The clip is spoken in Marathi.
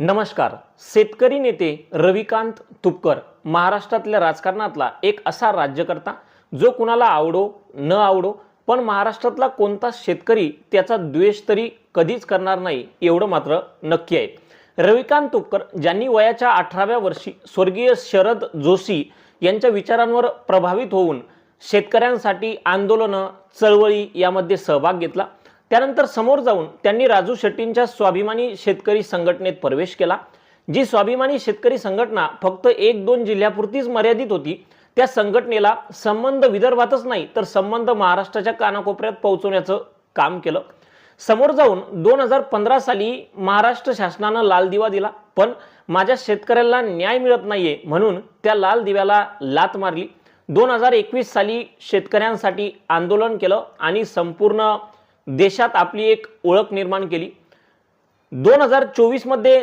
नमस्कार. शेतकरी नेते रविकांत तुपकर महाराष्ट्रातल्या राजकारणातला एक असा राज्यकर्ता जो कुणाला आवडो न आवडो पण महाराष्ट्रातला कोणता शेतकरी त्याचा द्वेष तरी कधीच करणार नाही एवढं मात्र नक्की आहे. रविकांत तुपकर ज्यांनी वयाच्या अठराव्या वर्षी स्वर्गीय शरद जोशी यांच्या विचारांवर प्रभावित होऊन शेतकऱ्यांसाठी आंदोलनं चळवळी यामध्ये सहभाग घेतला त्यानंतर समोर जाऊन त्यांनी राजू शेट्टींच्या स्वाभिमानी शेतकरी संघटनेत प्रवेश केला. जी स्वाभिमानी शेतकरी संघटना फक्त एक दोन जिल्ह्यापुरतीच मर्यादित होती त्या संघटनेला संबंध विदर्भातच नाही तर संबंध महाराष्ट्राच्या कानाकोपऱ्यात पोहोचवण्याचं काम केलं. समोर जाऊन दोन हजार पंधरा साली महाराष्ट्र शासनानं लाल दिवा दिला पण माझ्या शेतकऱ्याला न्याय मिळत नाहीये म्हणून त्या लाल दिव्याला लात मारली. दोन हजार एकवीस साली शेतकऱ्यांसाठी आंदोलन केलं आणि संपूर्ण देशात आपली एक ओळख निर्माण केली. दोन हजार चोवीसमध्ये